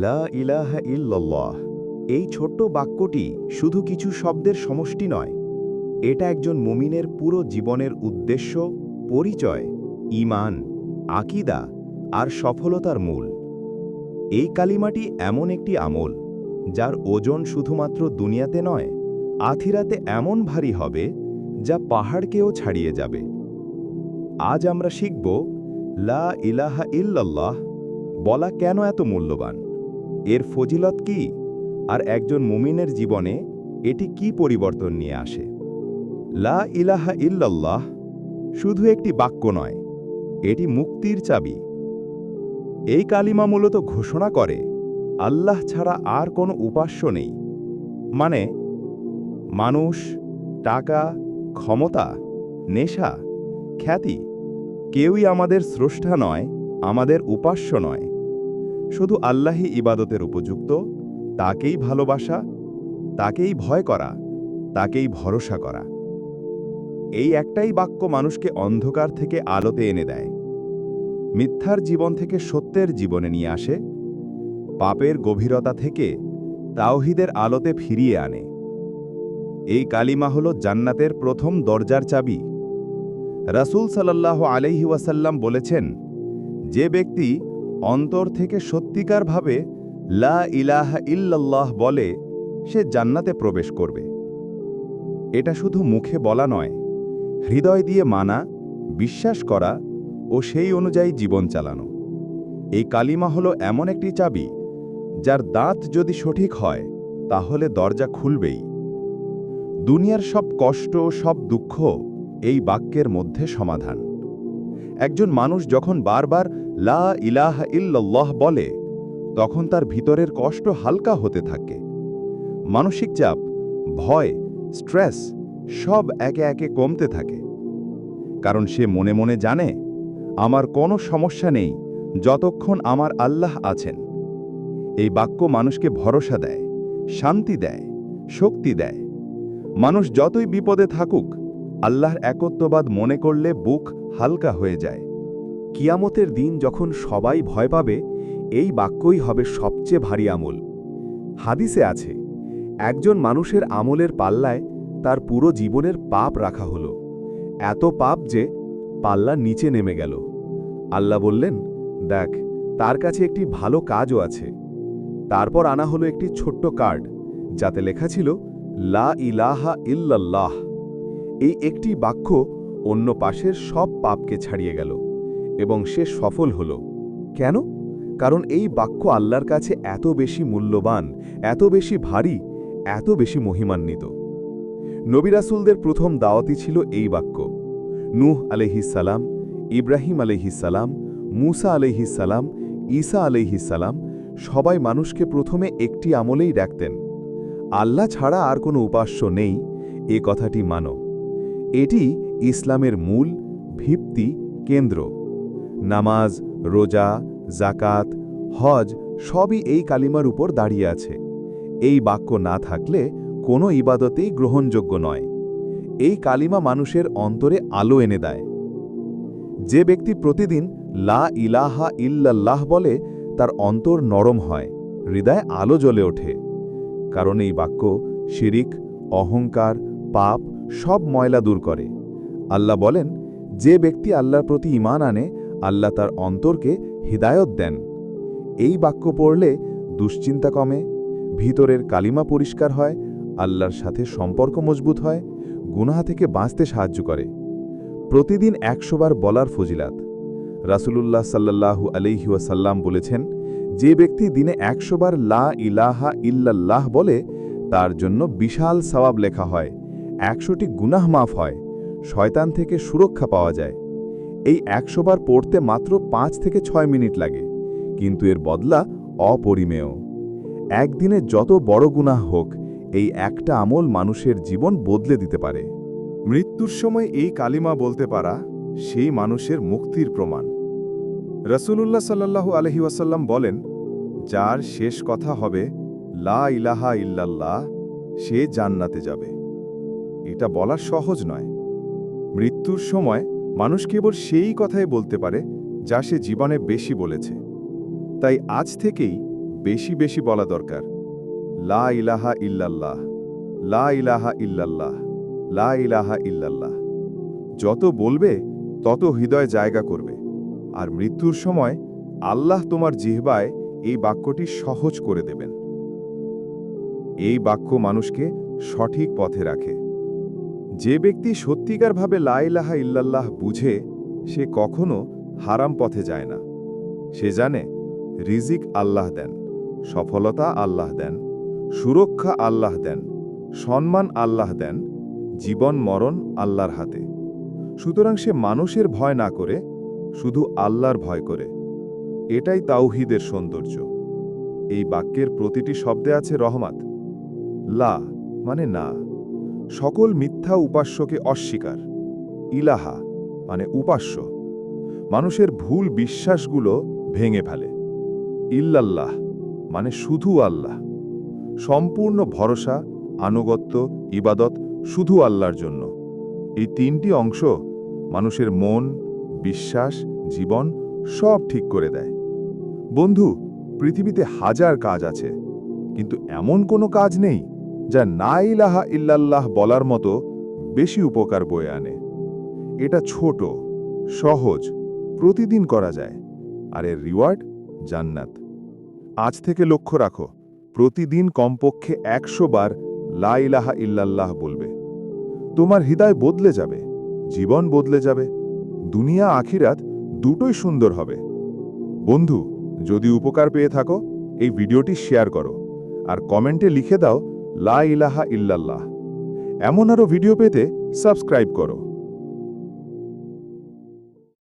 লা ইলাহা ইল্লাল্লাহ। এই ছোট্ট বাক্যটি শুধু কিছু শব্দের সমষ্টি নয়। এটা একজন মুমিনের পুরো জীবনের উদ্দেশ্য, পরিচয়, ঈমান, আকিদা আর সফলতার মূল। এই কালিমাটি এমন একটি আমল, যার ওজন শুধুমাত্র দুনিয়াতে নয় আথিরাতে এমন ভারী হবে, যা পাহাড়কেও ছাড়িয়ে যাবে। আজ আমরা শিখব, লা ইলাহা ইল্লাল্লাহ বলা কেন এত মূল্যবান? এর ফজিলত কি? আর একজন মুমিনের জীবনে এটি কি পরিবর্তন নিয়ে আসে? লা ইলাহা ইল্লাল্লাহ শুধু একটি বাক্য নয়, এটি মুক্তির চাবি। এই কালিমা মূলত ঘোষণা করে, আল্লাহ ছাড়া আর কোনো উপাস্য নেই। মানে মানুষ, টাকা, ক্ষমতা, নেশা, খ্যাতি কেউই আমাদের স্রষ্টা নয়, আমাদের উপাস্য নয়। শুধু আল্লাহই ইবাদতের উপযুক্ত, তাকেই ভালোবাসা, তাকেই ভয় করা, তাকেই ভরসা করা। এই একটাই বাক্য মানুষকে অন্ধকার থেকে আলোতে এনে দেয়। মিথ্যার জীবন থেকে সত্যের জীবনে নিয়ে আসে, পাপের গভীরতা থেকে তাওহিদের আলোতে ফিরিয়ে আনে। এই কালিমা হল জান্নাতের প্রথম দরজার চাবি। রাসূল সাল্লাহ আলাইহি ওয়াসাল্লাম বলেছেন, যে ব্যক্তি অন্তর থেকে সত্যিকারভাবে লা ইলাহা ইল্লাল্লাহ বলে, সে জান্নাতে প্রবেশ করবে। এটা শুধু মুখে বলা নয়, হৃদয় দিয়ে মানা, বিশ্বাস করা ও সেই অনুযায়ী জীবন চালানো। এই কালিমা হলো এমন একটি চাবি, যার দাঁত যদি সঠিক হয়, তাহলে দরজা খুলবেই। দুনিয়ার সব কষ্ট, সব দুঃখ এই বাক্যের মধ্যে সমাধান। একজন মানুষ যখন বারবার লা ইলাহ ইল্লাল্লাহ বলে, তখন তার ভিতরের কষ্ট হালকা হতে থাকে। মানসিক চাপ, ভয়, স্ট্রেস সব একে একে কমতে থাকে। কারণ সে মনে মনে জানে, আমার কোনো সমস্যা নেই, যতক্ষণ আমার আল্লাহ আছেন। এই বাক্য মানুষকে ভরসা দেয়, শান্তি দেয়, শক্তি দেয়। মানুষ যতই বিপদে থাকুক, আল্লাহর একত্ববাদ মনে করলে বুক হালকা হয়ে যায়। কিয়ামতের দিন যখন সবাই ভয় পাবে, এই বাক্যই হবে সবচেয়ে ভারী আমল। হাদিসে আছে, একজন মানুষের আমলের পাল্লায় তার পুরো জীবনের পাপ রাখা হলো। এত পাপ যে পাল্লা নিচে নেমে গেল। আল্লাহ বললেন, দেখ, তার কাছে একটি ভালো কাজও আছে। তারপর আনা হলো একটি ছোট্ট কার্ড, যাতে লেখা ছিল, লা ইলাহা ইল্লাল্লাহ। এই একটি বাক্য অন্য পাশের সব পাপকে ছাড়িয়ে গেল। এবং সে সফল হল। কেন? কারণ এই বাক্য আল্লাহর কাছে এত বেশি মূল্যবান, এত বেশি ভারী, এত বেশি মহিমান্বিত। নবিরাসুলদের প্রথম দাওয়াতি ছিল এই বাক্য। নূহ আলহিসাল্লাম ইব্রাহিম আলহিসাল্লাম মুসা আলহিসাল্লাম ঈসা আলহিসাল্লাম সবাই মানুষকে প্রথমে একটি আমলেই ডাকতেন। আল্লাহ ছাড়া আর কোনো উপাস্য নেই, এ কথাটি মানো। এটি ইসলামের মূল, ভিত্তি, কেন্দ্র। নামাজ, রোজা জাকাত হজ সবই এই কালিমার উপর দাঁড়িয়ে আছে। এই বাক্য না থাকলে কোনো ইবাদতেই গ্রহণযোগ্য নয়। এই কালিমা মানুষের অন্তরে আলো এনে দেয়। যে ব্যক্তি প্রতিদিন লা ইলাহা ইল্লাল্লাহ বলে, তার অন্তর নরম হয়, হৃদয় আলো জ্বলে ওঠে। কারণ এই বাক্য শিরিক, অহংকার, পাপ সব ময়লা দূর করে। আল্লাহ বলেন, যে ব্যক্তি আল্লাহর প্রতি ইমান আনে আল্লাহ তার অন্তরকে হিদায়ত দেন। এই বাক্য পড়লে দুশ্চিন্তা কমে, ভিতরের কালিমা পরিষ্কার হয়, আল্লাহর সাথে সম্পর্ক মজবুত হয়, গুনাহা থেকে বাঁচতে সাহায্য করে। প্রতিদিন একশোবার বলার ফজিলাত। রাসুলুল্লাহ সাল্লাহু আলিহাসাল্লাম বলেছেন, যে ব্যক্তি দিনে একশোবার লা ইলাহা ইল্লাল্লাহ বলে, তার জন্য বিশাল সওয়াব লেখা হয়, একশোটি গুনাহ মাফ হয়, শয়তান থেকে সুরক্ষা পাওয়া যায়। এই একশোবার পড়তে মাত্র পাঁচ থেকে ছয় মিনিট লাগে, কিন্তু এর বদলা অপরিমেয়। একদিনে যত বড় গুনাহ হোক, এই একটা আমল মানুষের জীবন বদলে দিতে পারে। মৃত্যুর সময় এই কালিমা বলতে পারা সেই মানুষের মুক্তির প্রমাণ। রসুলুল্লাহ সাল্লাহু আলহি ওয়াসাল্লাম বলেন, যার শেষ কথা হবে, লা ইলাহা ইল্লাল্লাহ, সে জান্নাতে যাবে। এটা বলা সহজ নয়। মৃত্যুর সময় মানুষ কেবল সেই কথাই বলতে পারে, যা সে জীবনে বেশি বলেছে। তাই আজ থেকেই বেশি বেশি বলা দরকার। লা ইলাহা ইল্লাল্লাহ, লা ইলাহা ইল্লাল্লাহ, লা ইলাহা ইল্লাল্লাহ। যত বলবে, তত হৃদয় জায়গা করবে। আর মৃত্যুর সময় আল্লাহ তোমার জিহবায় এই বাক্যটি সহজ করে দেবেন। এই বাক্য মানুষকে সঠিক পথে রাখে। যে ব্যক্তি সত্যিকারভাবে লাইলাহা ইল্লাল্লাহ বুঝে, সে কখনো হারাম পথে যায় না। সে জানে, রিজিক আল্লাহ দেন, সফলতা আল্লাহ দেন, সুরক্ষা আল্লাহ দেন, সম্মান আল্লাহ দেন, জীবন মরণ আল্লাহর হাতে। সুতরাং সে মানুষের ভয় না করে, শুধু আল্লাহর ভয় করে। এটাই তাওহিদের সৌন্দর্য। এই বাক্যের প্রতিটি শব্দে আছে রহমাত। লা মানে না। সকল মিথ্যা উপাস্যকে অস্বীকার। ইলাহা মানে উপাস্য। মানুষের ভুল বিশ্বাসগুলো ভেঙে ফেলে। ইল্লাল্লাহ মানে শুধু আল্লাহ। সম্পূর্ণ ভরসা, আনুগত্য, ইবাদত শুধু আল্লাহর জন্য। এই তিনটি অংশ মানুষের মন, বিশ্বাস, জীবন সব ঠিক করে দেয়। বন্ধু, পৃথিবীতে হাজার কাজ আছে, কিন্তু এমন কোনো কাজ নেই যা না ইলাহা ইল্লাল্লাহ বলার মতো বেশি উপকার বয়ে আনে। এটা ছোট, সহজ, প্রতিদিন করা যায়, আর এর রিওয়ার্ড জান্নাত। আজ থেকে লক্ষ্য রাখো, প্রতিদিন কমপক্ষে একশো বার লা ইলাহা ইল্লাল্লাহ বলবে। তোমার হৃদয় বদলে যাবে, জীবন বদলে যাবে, দুনিয়া, আখিরাত দুটোই সুন্দর হবে। বন্ধু, যদি উপকার পেয়ে থাকো, এই ভিডিওটি শেয়ার করো, আর কমেন্টে লিখে দাও লা ইলাহা ইল্লাল্লাহ। এমন আরও ভিডিও পেতে সাবস্ক্রাইব করো।